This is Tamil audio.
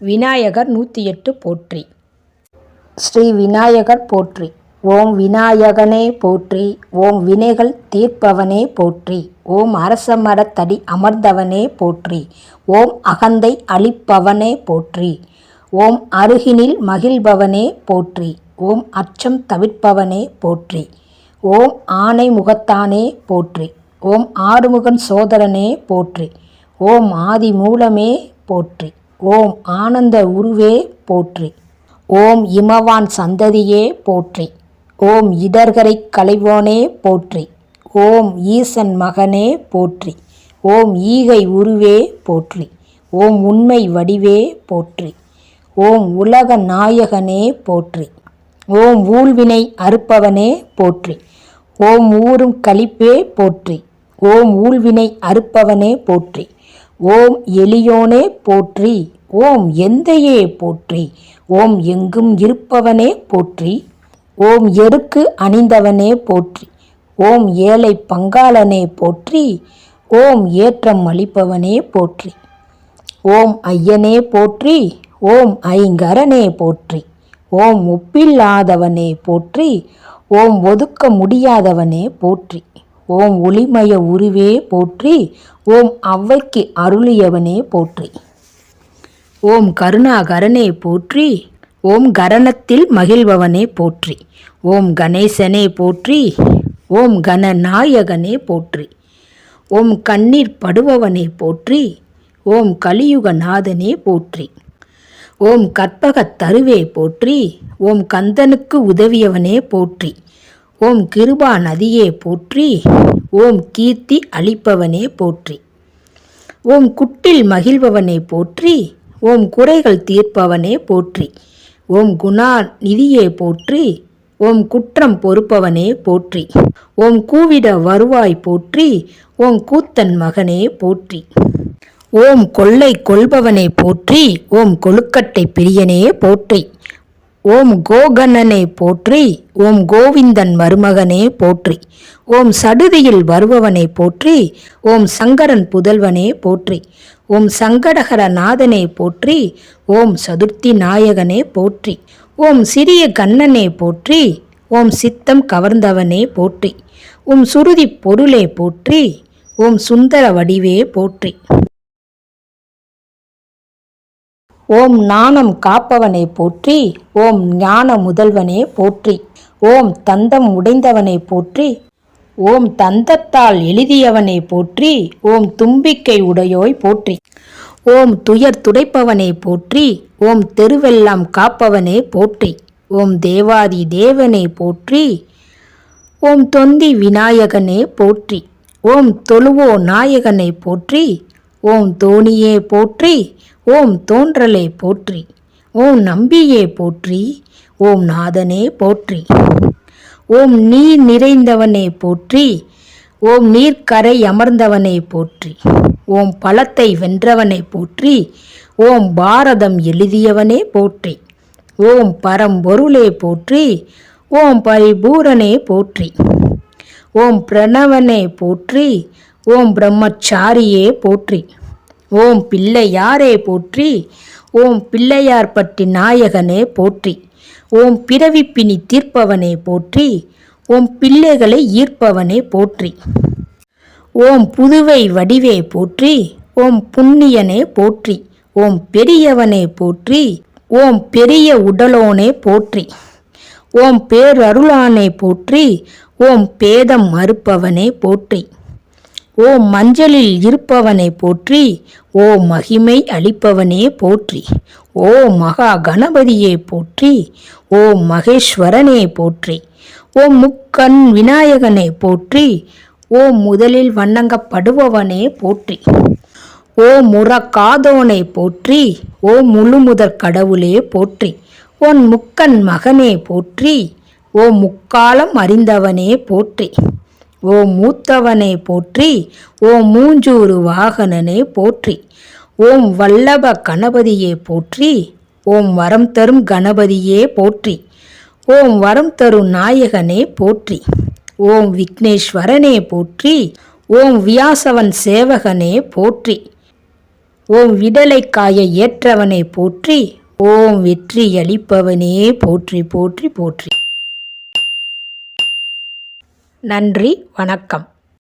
விநாயகர் நூற்றி எட்டு போற்றி. ஸ்ரீ விநாயகர் போற்றி. ஓம் விநாயகனே போற்றி. ஓம் வினைகள் தீர்ப்பவனே போற்றி. ஓம் அரச மரத்தடி அமர்ந்தவனே போற்றி. ஓம் அகந்தை அழிப்பவனே போற்றி. ஓம் அருகினில் மகிழ்பவனே போற்றி. ஓம் அச்சம் தவிர்ப்பவனே போற்றி. ஓம் ஆனை முகத்தானே போற்றி. ஓம் ஆறுமுகன் சோதரனே போற்றி. ஓம் ஆதி மூலமே போற்றி. ஓம் ஆனந்த உருவே போற்றி ஓம் இமவான் சந்ததியே போற்றி ஓம் இடர்கரை கலைவோனே போற்றி ஓம் ஈசன் மகனே போற்றி ஓம் ஈகை உருவே போற்றி ஓம் உண்மை வடிவே போற்றி ஓம் உலக நாயகனே போற்றி ஓம் ஊழ்வினை அறுப்பவனே போற்றி ஓம் ஊரும் களிப்பே போற்றி ஓம் ஊழ்வினை அறுப்பவனே போற்றி ஓம் எளியோனே போற்றி ஓம் எந்தையே போற்றி ஓம் எங்கும் இருப்பவனே போற்றி ஓம் எருக்கு அணிந்தவனே போற்றி ஓம் ஏழை பங்காளனே போற்றி ஓம் ஏற்றம் அளிப்பவனே போற்றி ஓம் ஐயனே போற்றி ஓம் ஐங்கரனே போற்றி ஓம் ஒப்பில்லாதவனே போற்றி ஓம் ஒதுக்க முடியாதவனே போற்றி ஓம் ஒளிமய உருவே போற்றி ஓம் அவ்வைக்கு அருளியவனே போற்றி ஓம் கருணாகரனே போற்றி ஓம் கரணத்தில் மகிழ்பவனே போற்றி ஓம் கணேசனே போற்றி ஓம் கணநாயகனே போற்றி ஓம் கண்ணீர் படுபவனே போற்றி ஓம் கலியுகநாதனே போற்றி ஓம் கற்பகத் தருவே போற்றி ஓம் கந்தனுக்கு உதவியவனே போற்றி ஓம் கிருபா நதியே போற்றி ஓம் கீர்த்தி அளிப்பவனே போற்றி ஓம் குட்டில் மகிழ்பவனே போற்றி ஓம் குறைகள் தீர்ப்பவனே போற்றி ஓம் குணா நிதியே போற்றி ஓம் குற்றம் பொறுப்பவனே போற்றி ஓம் கூவிட வருவாய் போற்றி ஓம் கூத்தன் மகனே போற்றி ஓம் கொள்ளை கொள்பவனே போற்றி ஓம் கொழுக்கட்டை பிரியனே போற்றி ஓம் கோகணனே போற்றி ஓம் கோவிந்தன் மருமகனே போற்றி ஓம் சடுதியில் வருபவனே போற்றி ஓம் சங்கரன் புதல்வனே போற்றி ஓம் சங்கடகர நாதனே போற்றி ஓம் சதுர்த்தி நாயகனே போற்றி ஓம் சிறிய கண்ணனே போற்றி ஓம் சித்தம் கவர்ந்தவனே போற்றி ஓம் சுருதி பொருளே போற்றி ஓம் சுந்தர வடிவே போற்றி. ஓம் நாணம் காப்பவனை போற்றி ஓம் ஞான முதல்வனே போற்றி ஓம் தந்தம் உடைந்தவனை போற்றி ஓம் தந்தத்தால் எழுதியவனை போற்றி ஓம் தும்பிக்கை உடையோய் போற்றி. ஓம் துயர் துடைப்பவனை போற்றி ஓம் தெருவெல்லாம் காப்பவனே போற்றி. ஓம் தேவாதி தேவனை போற்றி ஓம் தொந்தி விநாயகனே போற்றி. ஓம் தொழுவோ நாயகனை போற்றி ஓம் தோணியே போற்றி ஓம் தோன்றலே போற்றி. ஓம் நம்பியே போற்றி ஓம் நாதனே போற்றி. ஓம் நீர் நிறைந்தவனே போற்றி. ஓம் நீர்க்கரை அமர்ந்தவனே போற்றி. ஓம் பழத்தை வென்றவனை போற்றி. ஓம் பாரதம் எழுதியவனே போற்றி. ஓம் பரம்பொருளே போற்றி. ஓம் பரிபூரனே போற்றி. ஓம் பிரணவனே போற்றி. ஓம் பிரம்மச்சாரியே போற்றி. ஓம் பிள்ளையாரே போற்றி. ஓம் பிள்ளையார் பட்டி நாயகனே போற்றி. ஓம் பிறவிப்பினி தீர்ப்பவனே போற்றி ஓம் பிள்ளைகளை ஈர்ப்பவனே போற்றி. ஓம் புதுவை வடிவே போற்றி ஓம் புண்ணியனே போற்றி ஓம் பெரியவனே போற்றி ஓம் பெரிய உடலோனே போற்றி. ஓம் பேரருளானே போற்றி ஓம் பேதம் மறுப்பவனே போற்றி. ஓ மஞ்சளில் இருப்பவனை போற்றி ஓ மகிமை அளிப்பவனே போற்றி ஓ மகா கணபதியே போற்றி ஓ மகேஸ்வரனே போற்றி ஓ முக்கண் விநாயகனே போற்றி ஓ முதலில் வணங்கப்படுபவனே போற்றி ஓ முறக்காதோனை போற்றி ஓ முழுமுதற் கடவுளே போற்றி உன் முக்கன் மகனே போற்றி ஓ முக்காலம் அறிந்தவனே போற்றி. ஓ மூத்தவனே போற்றி ஓ மூஞ்சூறு வாகனனே போற்றி. ஓம் வல்லப கணபதியே போற்றி ஓம் வரம் தரும் கணபதியே போற்றி. ஓம் வரம் தரும் நாயகனே போற்றி. ஓம் விக்னேஸ்வரனே போற்றி ஓம் வியாசவன் சேவகனே போற்றி. ஓம் விடலைக்காய ஏற்றவனை போற்றி ஓம் வெற்றி அளிப்பவனே போற்றி போற்றி போற்றி. நன்றி வணக்கம்.